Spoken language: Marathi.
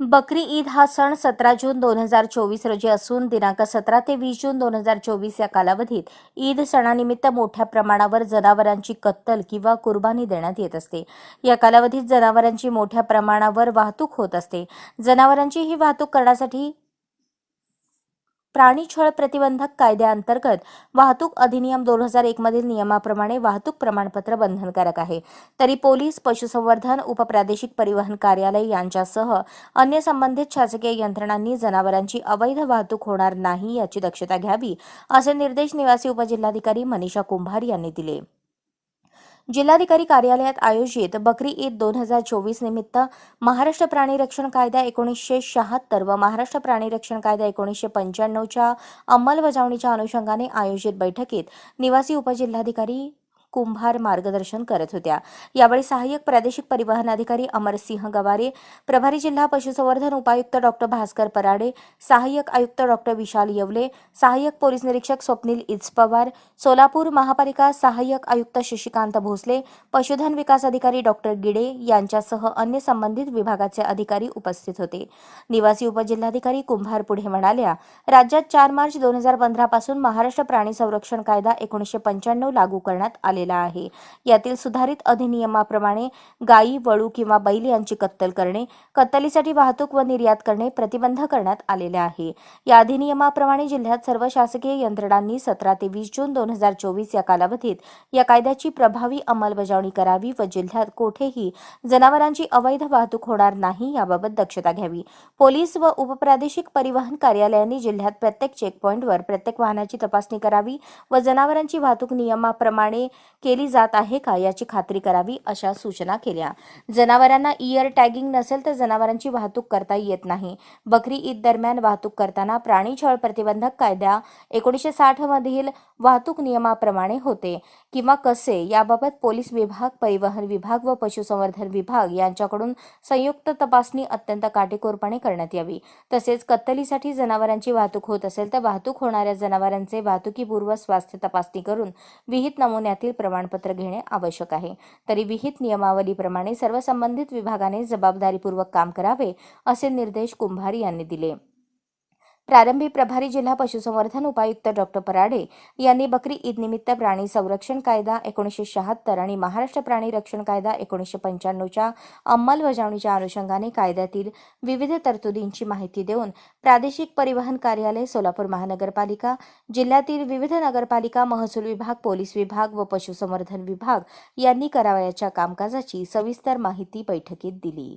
बकरी ईद हा सण सतरा जून दोन हजार चोवीस रोजी असून दिनांक सतरा ते वीस जून दोन हजार चोवीस या कालावधीत ईद सणानिमित्त मोठ्या प्रमाणावर जनावरांची कत्तल किंवा कुर्बानी देण्यात येत असते. या कालावधीत जनावरांची मोठ्या प्रमाणावर वाहतूक होत असते. जनावरांची ही वाहतूक करण्यासाठी प्राणी छळ प्रतिबंधक कायद्याअंतर्गत वाहतूक अधिनियम दोन हजार एकमधील नियमाप्रमाणे वाहतूक प्रमाणपत्र बंधनकारक आहे. तरी पोलीस पशुसंवर्धन उपप्रादेशिक परिवहन कार्यालय यांच्यासह अन्य संबंधित शासकीय यंत्रणांनी जनावरांची अवैध वाहतूक होणार नाही याची दक्षता घ्यावी असे निर्देश निवासी उपजिल्हाधिकारी मनीषा कुंभार यांनी दिले. जिल्हाधिकारी कार्यालयात आयोजित बकरी ईद दोन हजार चोवीस निमित्त महाराष्ट्र प्राणी रक्षण कायदा एकोणीसशे शहात्तर व महाराष्ट्र प्राणी रक्षण कायदा एकोणीसशे पंच्याण्णवच्या अंमलबजावणीच्या अनुषंगाने आयोजित बैठकीत निवासी उपजिल्हाधिकारी कुंभार मार्गदर्शन करत होत्या. यावेळी सहाय्यक प्रादेशिक परिवहन अधिकारी अमरसिंह गवारे प्रभारी जिल्हा पशुसंवर्धन उपायुक्त डॉक्टर भास्कर पराडे सहाय्यक आयुक्त डॉक्टर विशाल येवले सहाय्यक पोलीस निरीक्षक स्वप्नील इजपवार सोलापूर महापालिका सहाय्यक आयुक्त शशिकांत भोसले पशुधन विकास अधिकारी डॉक्टर गिडे यांच्यासह अन्य संबंधित विभागाचे अधिकारी उपस्थित होते. निवासी उपजिल्हाधिकारी कुंभार पुढे म्हणाल्या राज्यात चार मार्च दोन हजार पंधरा पासून महाराष्ट्र प्राणी संरक्षण कायदा एकोणीसशे पंच्याण्णव लागू करण्यात आलेला केला आहे. यातील सुधारित अधिनियमाप्रमाणे गायी वळू किंवा बैल यांची कत्तल करणे कत्तलीसाठी वाहतूक व निर्यात करणे प्रतिबंध करण्यात आलेले आहे. या अधिनियमाप्रमाणे जिल्ह्यात सर्व शासकीय यंत्रणांनी सतरा ते वीस जून दोन हजार चोवीस या कालावधीत या कायद्याची प्रभावी अंमलबजावणी करावी व जिल्ह्यात कोठेही जनावरांची अवैध वाहतूक होणार नाही याबाबत दक्षता घ्यावी. पोलीस व उपप्रादेशिक परिवहन कार्यालयांनी जिल्ह्यात प्रत्येक चेकपॉईंटवर प्रत्येक वाहनाची तपासणी करावी व जनावरांची वाहतूक नियमाप्रमाणे केली जात आहे का याची खात्री करावी अशा सूचना केल्या. जनावरांना इयर टॅगिंग नसेल तर जनावरांची वाहतूक करता येत नाही. बकरी ईद दरम्यान वाहतूक करताना प्राणी छळ प्रतिबंधक कायद्या एकोणीसशे साठमधील वाहतूक नियमाप्रमाणे होते. किंवा कसे याबाबत पोलीस विभाग परिवहन विभाग व पशुसंवर्धन विभाग यांच्याकडून संयुक्त तपासणी अत्यंत काटेकोरपणे करण्यात यावी. तसेच कत्तलीसाठी जनावरांची वाहतूक होत असेल तर वाहतूक होणाऱ्या जनावरांचे वाहतुकीपूर्व स्वास्थ्य तपासणी करून विहित नमुन्यातील प्रमाणपत्र घेणे आवश्यक आहे. तरी विहित नियमावलीप्रमाणे सर्व संबंधित विभागाने जबाबदारीपूर्वक काम करावे असे निर्देश कुंभार यांनी दिले. प्रारंभी प्रभारी जिल्हा पशुसंवर्धन उपायुक्त डॉक्टर पराडे यांनी बकरी ईद निमित्त प्राणी संरक्षण कायदा एकोणीसशे शहात्तर आणि महाराष्ट्र प्राणी रक्षण कायदा एकोणीसशे पंच्याण्णवच्या अंमलबजावणीच्या अनुषंगाने कायद्यातील विविध तरतुदींची माहिती देऊन प्रादेशिक परिवहन कार्यालय सोलापूर महानगरपालिका जिल्ह्यातील विविध नगरपालिका महसूल विभाग पोलीस विभाग व पशुसंवर्धन विभाग यांनी करावयाच्या कामकाजाची सविस्तर माहिती बैठकीत दिली.